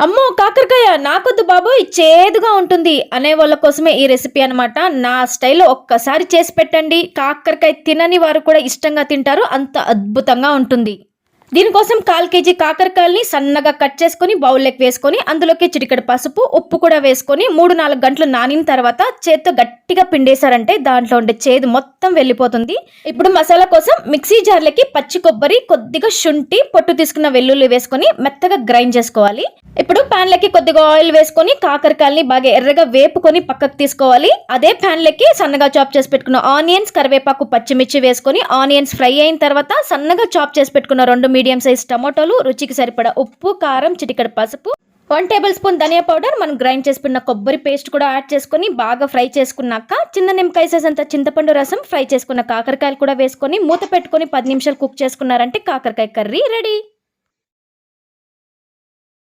అమ్మో కాకరకాయ నాకొద్దు బాబోయ్ చేదుగా ఉంటుంది అనే వాళ్ళ కోసమే ఈ రెసిపీ అన్నమాట. నా స్టైల్లో ఒక్కసారి చేసి పెట్టండి. కాకరకాయ తినని వారు కూడా ఇష్టంగా తింటారు. అంత అద్భుతంగా ఉంటుంది. దీనికోసం కాల్ కేజీ కాకరకాయల్ని సన్నగా కట్ చేసుకొని బౌల్లోకి వేసుకొని అందులోకి చిటికెడు పసుపు ఉప్పు కూడా వేసుకొని మూడు నాలుగు గంటలు నానిన తర్వాత చేత్తో గట్టిగా పిండేశారంటే దాంట్లో ఉండే చేదు మొత్తం వెళ్ళిపోతుంది. ఇప్పుడు మసాలా కోసం మిక్సీ జార్లకి పచ్చి కొబ్బరి కొద్దిగా శుంఠి పొట్టు తీసుకున్న వెల్లుల్లి వేసుకొని మెత్తగా గ్రైండ్ చేసుకోవాలి. ఇప్పుడు ప్యాన్లకి కొద్దిగా ఆయిల్ వేసుకొని కాకరకాయల్ని బాగా ఎర్రగా వేపుకొని పక్కకు తీసుకోవాలి. అదే ప్యాన్లకి సన్నగా చాప్ చేసి పెట్టుకున్న ఆనియన్స్ కరివేపాకు పచ్చిమిర్చి వేసుకొని ఆనియన్స్ ఫ్రై అయిన తర్వాత సన్నగా చాప్ చేసి పెట్టుకున్న రెండు మీడియం సైజ్ టమాటోలు రుచికి సరిపడా ఉప్పు కారం చిటికడ పసుపు వన్ టేబుల్ స్పూన్ ధనియా పౌడర్. మనం గ్రైండ్ చేసుకున్న కొబ్బరి పేస్ట్ కూడా యాడ్ చేసుకొని బాగా ఫ్రై చేసుకున్నాక చిన్న నిమ్మకాయ సైజ్ అంత చింతపండు రసం ఫ్రై చేసుకున్న కాకరకాయలు కూడా వేసుకొని మూత పెట్టుకొని పది నిమిషాలు కుక్ చేసుకున్నారంటే కాకరకాయ కర్రీ రెడీ